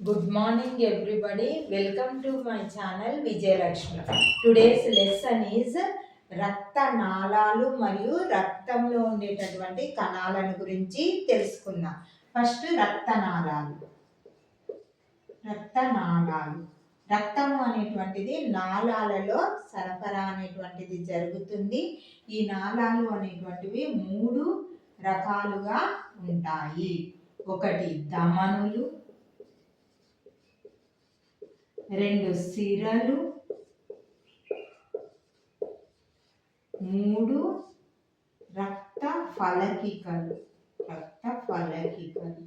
Good morning, everybody. Welcome to my channel Vijayalakshmi. Today's lesson is రక్త నాళాలు మరియు రక్తంలో ఉండేటటువంటి కణాలను గురించి తెలుసుకుందాం. ఫస్ట్ రక్తనాళాలు. రక్తనాళాలు. రక్తము అనేటువంటిది నాళాలలో సరఫరా అనేటువంటిది జరుగుతుంది. ఈ నాళాలు అనేటువంటివి మూడు రకాలుగా ఉంటాయి. ఒకటి దమనులు రెండు సిరలు. మూడు రక్త ఫలకికలు. రక్త ఫలకికలు.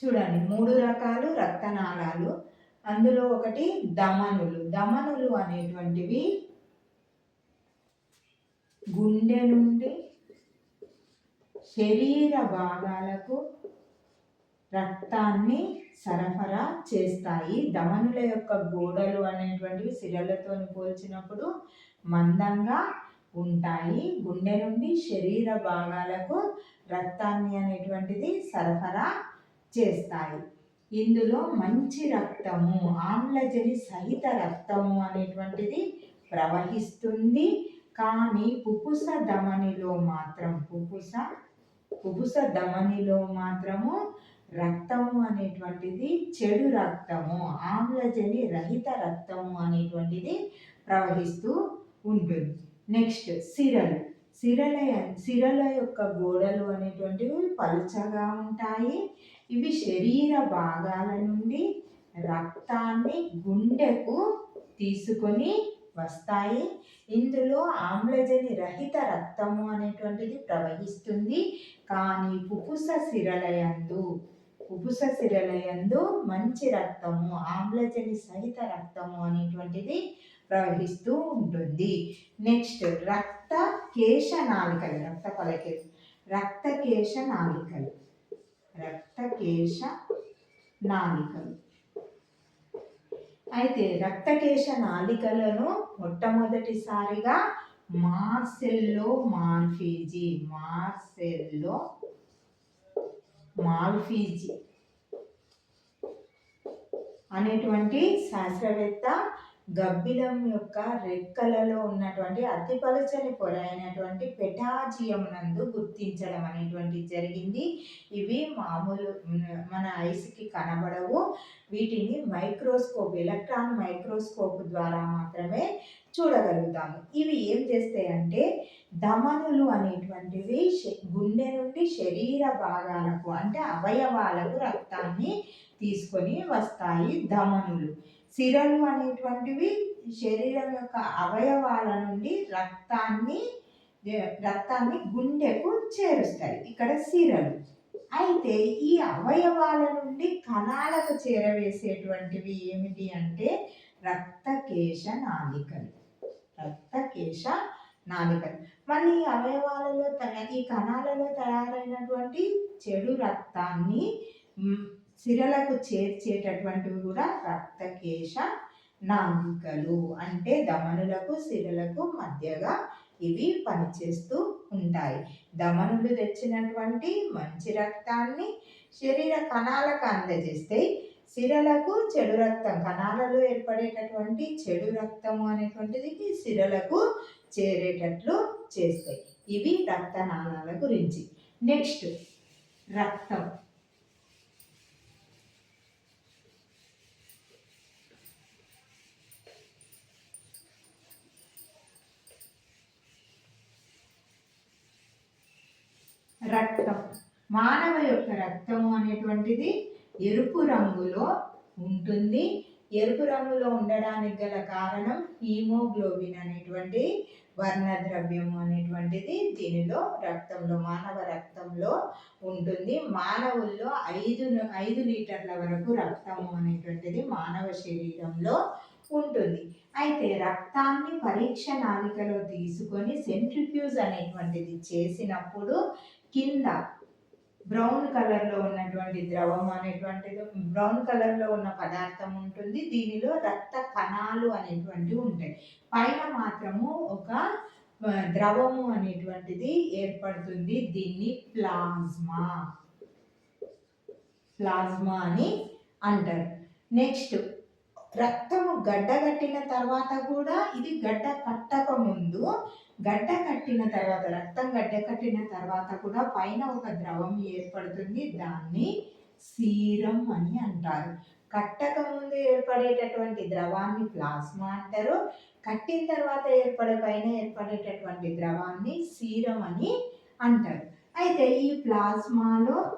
చూడండి మూడు రకాలు రక్తనాళాలు. అందులో ఒకటి దమనులు. దమనులు అనేటువంటివి గుండె నుండి శరీర భాగాలకు రక్తాన్ని సరఫరా చేస్తాయి. ధమనుల యొక్క గోడలు అనేటువంటివి శిరలతో పోల్చినప్పుడు మందంగా ఉంటాయి. గుండె నుండి శరీర భాగాలకు రక్తాన్ని అనేటువంటిది సరఫరా చేస్తాయి. ఇందులో మంచి రక్తము ఆమ్లజని సహిత రక్తము అనేటువంటిది ప్రవహిస్తుంది. కానీ పుపుస ధమనిలో మాత్రం పుపుస పుపుస ధమనిలో మాత్రము రక్తము అనేటువంటిది చెడు రక్తము ఆమ్లజని రహిత రక్తము అనేటువంటిది ప్రవహిస్తూ ఉంటుంది. నెక్స్ట్ సిరలు. సిరల సిరల యొక్క గోడలు అనేటువంటివి పలుచగా ఉంటాయి. ఇవి శరీర భాగాల నుండి రక్తాన్ని గుండెకు తీసుకొని వస్తాయి. ఇందులో ఆమ్లజని రహిత రక్తము అనేటువంటిది ప్రవహిస్తుంది. కానీ పుపుస సిరలయందు కుబుస శిరలయందు మంచి రక్తము ఆమ్లజని సహిత రక్తము అనేటువంటిది ప్రవహిస్తూ ఉంటుంది. నెక్స్ట్ రక్త కేశ నాలికలు రక్త పలకే రక్త కేశ నాలికలు రక్త కేశ నాలికలు అయితే రక్తకేశ నాలికలను మొట్టమొదటిసారిగా మార్సెల్లో మార్ఫీజీ మార్సెల్లో మాల్ఫీజీ అనేటువంటి శాస్త్రవేత్త గబ్బిలం యొక్క రెక్కలలో ఉన్నటువంటి అతి పలుచని పొర అయినటువంటి పెటాజియం నందు గుర్తించడం అనేటువంటి జరిగింది. ఇవి మామూలు మన ఐస్కి కనబడవు. వీటిని మైక్రోస్కోప్ ఎలక్ట్రాన్ మైక్రోస్కోప్ ద్వారా మాత్రమే చూడగలుగుతాము. ఇవి ఏం చేస్తాయంటే ధమనులు అనేటువంటివి గుండె నుండి శరీర భాగాలకు అంటే అవయవాలకు రక్తాన్ని తీసుకొని వస్తాయి ధమనులు సిరలు అనేటువంటివి శరీరం యొక్క అవయవాల నుండి రక్తాన్ని రక్తాన్ని గుండెకు చేరుస్తాయి. ఇక్కడ సిరలు. అయితే ఈ అవయవాల నుండి కణాలకు చేరవేసేటువంటివి ఏమిటి అంటే రక్తకేశ నాళికలు. రక్తకేశ నాళికలు. మళ్ళీ ఈ అవయవాలలో తయారు ఈ కణాలలో తయారైనటువంటి చెడు రక్తాన్ని సిరలకు చేర్చేటటువంటివి కూడా రక్తకేశ నాంకలు అంటే దమనులకు సిరలకు మధ్యగా ఇవి పనిచేస్తూ ఉంటాయి. దమనులు తెచ్చినటువంటి మంచి రక్తాన్ని శరీర కణాలకు అందజేస్తే సిరలకు చెడు రక్తం కణాలలో ఏర్పడేటటువంటి చెడు రక్తము అనేటువంటిది సిరలకు చేరేటట్లు చేస్తాయి. ఇవి రక్తనాళాల గురించి. నెక్స్ట్ రక్తం. రక్తం. మానవ యొక్క రక్తము అనేటువంటిది ఎరుపు రంగులో ఉంటుంది. ఎరుపు రంగులో ఉండడానికి గల కారణం హీమోగ్లోబిన్ అనేటువంటి వర్ణద్రవ్యము అనేటువంటిది దీనిలో రక్తంలో మానవ రక్తంలో ఉంటుంది. మానవుల్లో ఐదు ఐదు లీటర్ల వరకు రక్తము అనేటువంటిది మానవ శరీరంలో ఉంటుంది. అయితే రక్తాన్ని పరీక్ష నాలికలో తీసుకొని సెంట్రిఫ్యూజ్ అనేటువంటిది చేసినప్పుడు కింద బ్రౌన్ కలర్లో ఉన్నటువంటి ద్రవం అనేటువంటిది బ్రౌన్ కలర్లో ఉన్న పదార్థం ఉంటుంది. దీనిలో రక్త కణాలు అనేటువంటివి ఉంటాయి. పైన మాత్రము ఒక ద్రవము అనేటువంటిది ఏర్పడుతుంది. దీన్ని ప్లాజ్మా ప్లాస్మా అని అంటారు. నెక్స్ట్ రక్తము గడ్డ కట్టిన తర్వాత కూడా ఇది గడ్డ కట్టక గడ్డ కట్టిన తర్వాత రక్తం గడ్డ కట్టిన తర్వాత కూడా పైన ఒక ద్రవం ఏర్పడుతుంది. దాన్ని సీరం అని అంటారు. కట్టక ముందు ఏర్పడేటటువంటి ద్రవాన్ని ప్లాస్మా అంటారు. కట్టిన తర్వాత ఏర్పడే పైన ఏర్పడేటటువంటి ద్రవాన్ని సీరం అని అంటారు. అయితే ఈ ప్లాస్మాలో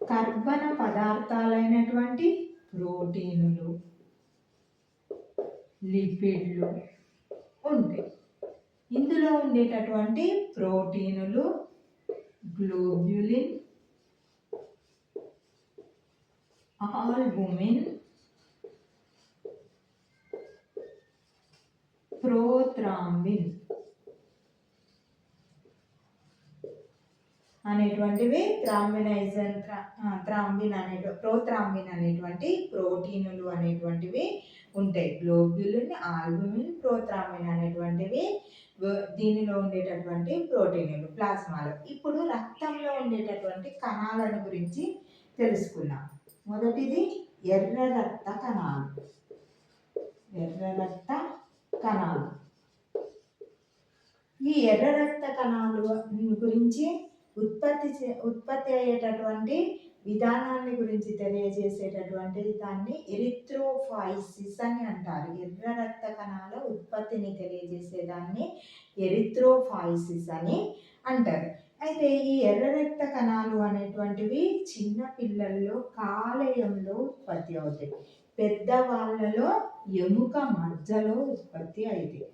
కర్బన పదార్థాలైనటువంటి ప్రోటీనులు లిపిడ్లు ఉంటాయి ఇందులో ఉండేటటువంటి ప్రోటీనులు గ్లోబ్యులిన్ ఆల్బుమిన్ ప్రోత్రాంబిన్ అనేటువంటివి త్రాంబినైజన్ త్రాంబిన్ అనే ప్రోత్రాంబిన్ అనేటువంటి ప్రోటీనులు అనేటువంటివి ఉంటాయి. గ్లోబ్యులిన్ ఆల్బుమిన్ ప్రోత్రామిన్ అనేటువంటివి దీనిలో ఉండేటటువంటి ప్రోటీన్లు ప్లాస్మాలు. ఇప్పుడు రక్తంలో ఉండేటటువంటి కణాలను గురించి తెలుసుకుందాం. మొదటిది ఎర్ర రక్త కణాలు. ఎర్ర రక్త కణాలు. ఈ ఎర్ర రక్త కణాలు గురించి ఉత్పత్తి ఉత్పత్తి అయ్యేటటువంటి విధానాన్ని గురించి తెలియజేసేటటువంటి దాన్ని ఎరిత్రోఫాయిసిస్ అని అంటారు. ఎర్ర రక్త కణాల ఉత్పత్తిని తెలియజేసే దాన్ని ఎరిత్రోఫాయిసిస్ అని అంటారు. అయితే ఈ ఎర్ర రక్త కణాలు అనేటువంటివి చిన్న పిల్లల్లో కాలేయంలో ఉత్పత్తి అవుతాయి. పెద్దవాళ్ళలో ఎముక మధ్యలో ఉత్పత్తి అవుతాయి.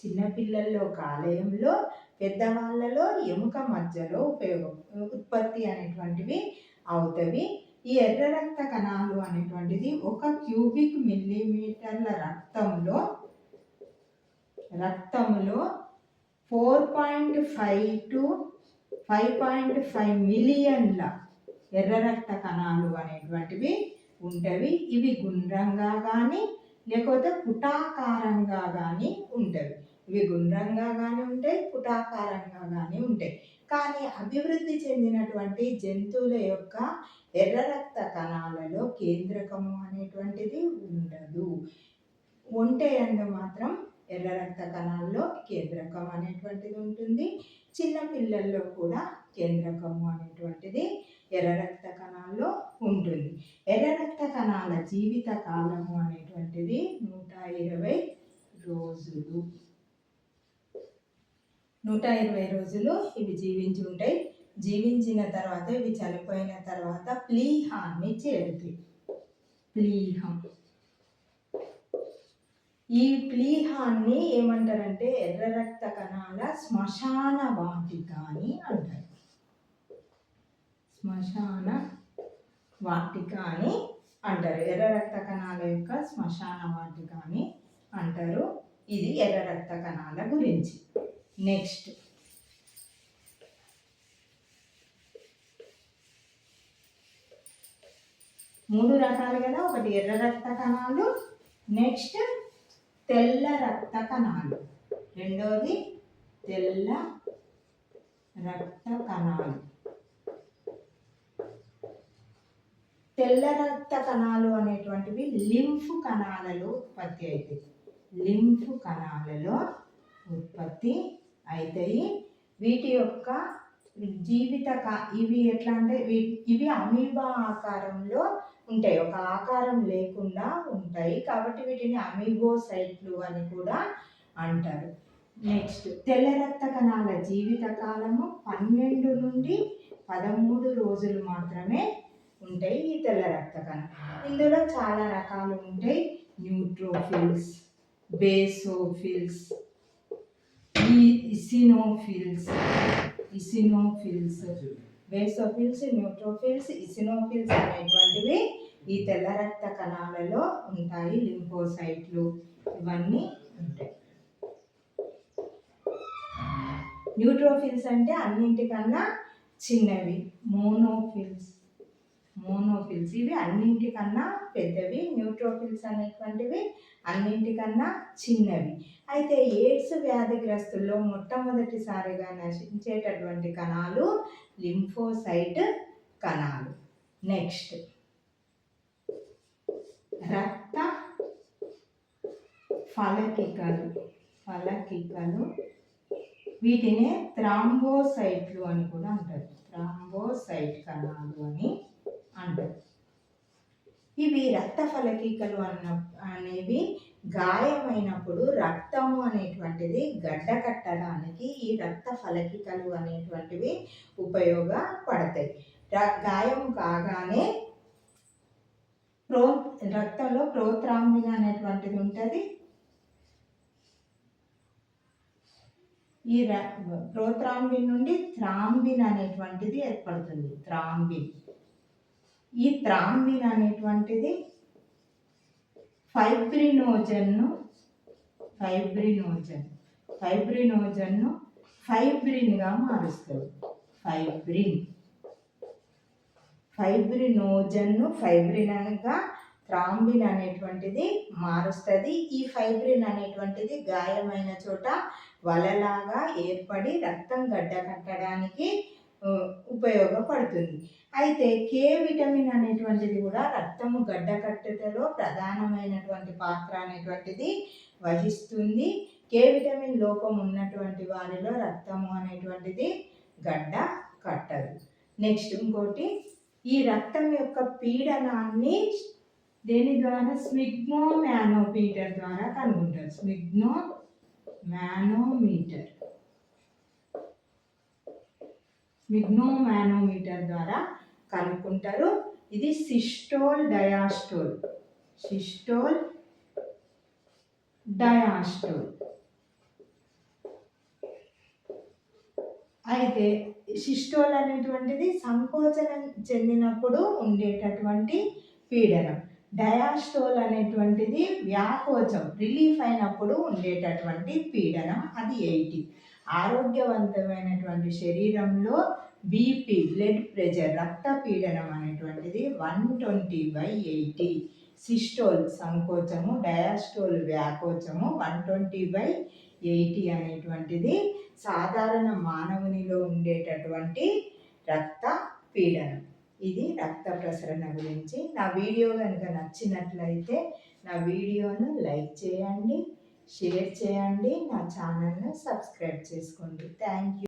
చిన్నపిల్లల్లో కాలేయంలో పెద్దవాళ్ళలో ఎముక మధ్యలో ఉపయోగం ఉత్పత్తి అనేటువంటివి అవుతవి ఈ ఎర్ర రక్త కణాలు అనేటువంటిది ఒక క్యూబిక్ మిల్లీమీటర్ల రక్తంలో రక్తంలో four point five to five point five మిలియన్ల ఎర్ర రక్త కణాలు అనేటువంటివి ఉంటవి. ఇవి గుండ్రంగా కానీ లేకపోతే పుటాకారంగా కానీ ఉంటవి. ఇవి గుండ్రంగా కానీ ఉంటాయి పుటాకారంగా కానీ ఉంటాయి. కానీ అభివృద్ధి చెందినటువంటి జంతువుల యొక్క ఎర్ర రక్త కణాలలో కేంద్రకము అనేటువంటిది ఉండదు. ఒంటె మాత్రం ఎర్ర రక్త కణాల్లో కేంద్రకం అనేటువంటిది ఉంటుంది. చిన్న పిల్లల్లో కూడా కేంద్రకము అనేటువంటిది ఎర్ర రక్త కణాల్లో ఉంటుంది. ఎర్ర రక్త కణాల జీవిత కాలము అనేటువంటిది నూట ఇరవై రోజులు. నూట ఇరవై రోజులు ఇవి జీవించి ఉంటాయి. జీవించిన తర్వాత ఇవి చనిపోయిన తర్వాత ప్లీహాన్ని చేరుతాయి. ప్లీహం. ఈ ప్లీహాన్ని ఏమంటారంటే ఎర్ర రక్త కణాల శ్మశాన వాటిక అని అంటారు. శ్మశాన వాటిక అని అంటారు. ఎర్ర రక్త కణాల యొక్క శ్మశాన వాటిక అని అంటారు. ఇది ఎర్ర రక్త కణాల గురించి. నెక్స్ట్. మూడు రకాలు కదా ఒకటి ఎర్ర రక్త కణాలు నెక్స్ట్ తెల్ల రక్త కణాలు. రెండవది తెల్ల రక్త కణాలు. తెల్ల రక్త కణాలు అనేటువంటివి లింఫ్ కణాలలో ఉత్పత్తి అవుతాయి. లింఫ్ కణాలలో ఉత్పత్తి అవుతాయి వీటి యొక్క జీవిత ఇవి ఎట్లా అంటే ఇవి అమీబా ఆకారంలో ఉంటాయి. ఒక ఆకారం లేకుండా ఉంటాయి. కాబట్టి వీటిని అమీబోసైట్లు అని కూడా అంటారు. నెక్స్ట్ తెల్ల రక్త కణాల జీవిత కాలము పన్నెండు నుండి పదమూడు రోజులు మాత్రమే ఉంటాయి ఈ తెల్ల రక్త కణం. ఇందులో చాలా రకాలు ఉంటాయి. Neutrophils basophils eosinophils, eosinophils eosinophils basophils neutrophils eosinophils అనేటువంటివి ఈ తెల్ల రక్త కణాలలో ఉంటాయి లింఫోసైట్లు ఇవన్నీ ఉంటాయి న్యూట్రోఫిల్స్ అంటే అన్నింటికన్నా చిన్నవి మోనోఫిల్స్ మోనోఫిల్స్. ఇవి అన్నింటికన్నా పెద్దవి న్యూట్రోఫిల్స్ అనేటువంటివి అన్నింటికన్నా చిన్నవి. అయితే ఎయిడ్స్ వ్యాధిగ్రస్తుల్లో మొట్టమొదటిసారిగా నశించేటటువంటి కణాలు లింఫోసైట్ కణాలు. నెక్స్ట్. రక్త ఫలకికలు. ఫలకికలు. వీటినే థ్రాంబోసైట్లు అని కూడా అంటారు. థ్రాంబోసైట్ కణాలు అని. అంటారు ఇవి రక్త ఫలకికలు అన్న అనేవి గాయమైనప్పుడు రక్తము అనేటువంటిది గడ్డ కట్టడానికి ఈ రక్త ఫలకికలు అనేటువంటివి ఉపయోగపడతాయి. గాయం కాగానే ప్రో రక్తంలో ప్రోత్రాంబిన్ అనేటువంటిది ఉంటుంది. ఈ ప్రోత్రాంబిన్ నుండి థ్రాంబిన్ అనేటువంటిది ఏర్పడుతుంది. థ్రాంబిన్ ఈ త్రాంబిన్ అనేటువంటిది ఫైబ్రినోజన్ను ఫైబ్రినోజన్. ఫైబ్రినోజన్ను ఫైబ్రిన్గా మారుస్తుంది. ఫైబ్రిన్. ఫైబ్రినోజన్ను ఫైబ్రిన్గా థ్రాంబిన్ అనేటువంటిది మారుస్తుంది. ఈ ఫైబ్రిన్ అనేటువంటిది గాయమైన చోట వలలాగా ఏర్పడి రక్తం గడ్డ కట్టడానికి ఉపయోగపడుతుంది. అయితే కే విటమిన్ అనేటువంటిది కూడా రక్తము గడ్డకట్టుటలో ప్రధానమైనటువంటి పాత్ర అనేటువంటిది వహిస్తుంది. కే విటమిన్ లోపం ఉన్నటువంటి వారిలో రక్తము అనేటువంటిది గడ్డ కట్టదు నెక్స్ట్ ఇంకోటి ఈ రక్తం యొక్క పీడనాన్ని దేని ద్వారా? స్మిగ్మో మ్యానోమీటర్ ద్వారా కనుగొంటారు. స్మిగ్నో మ్యానోమీటర్ స్మిగ్నోమానోమీటర్ ద్వారా కనుక్కుంటారు. ఇది సిస్టోల్ డయాస్టోల్. Systole diastole. అయితే సిస్టోల్ అనేటువంటిది సంకోచనం చెందినప్పుడు ఉండేటటువంటి పీడనం. డయాస్టోల్ అనేటువంటిది వ్యాకోచం రిలీఫ్ అయినప్పుడు ఉండేటటువంటి పీడనం. అది ఎయిటీ. ఆరోగ్యవంతమైనటువంటి శరీరంలో బీపీ బ్లడ్ ప్రెషర్ రక్త పీడనం అనేటువంటిది one twenty by eighty systole సంకోచము diastole వ్యాకోచము వన్ ట్వంటీ బై ఎయిటీ అనేటువంటిది సాధారణ మానవునిలో ఉండేటటువంటి రక్త పీడనం ఇది రక్త ప్రసరణ గురించి. నా వీడియో కనుక నచ్చినట్లయితే నా వీడియోను లైక్ చేయండి. షేర్ చేయండి. నా ఛానల్ను సబ్స్క్రైబ్ చేసుకోండి. Thank you.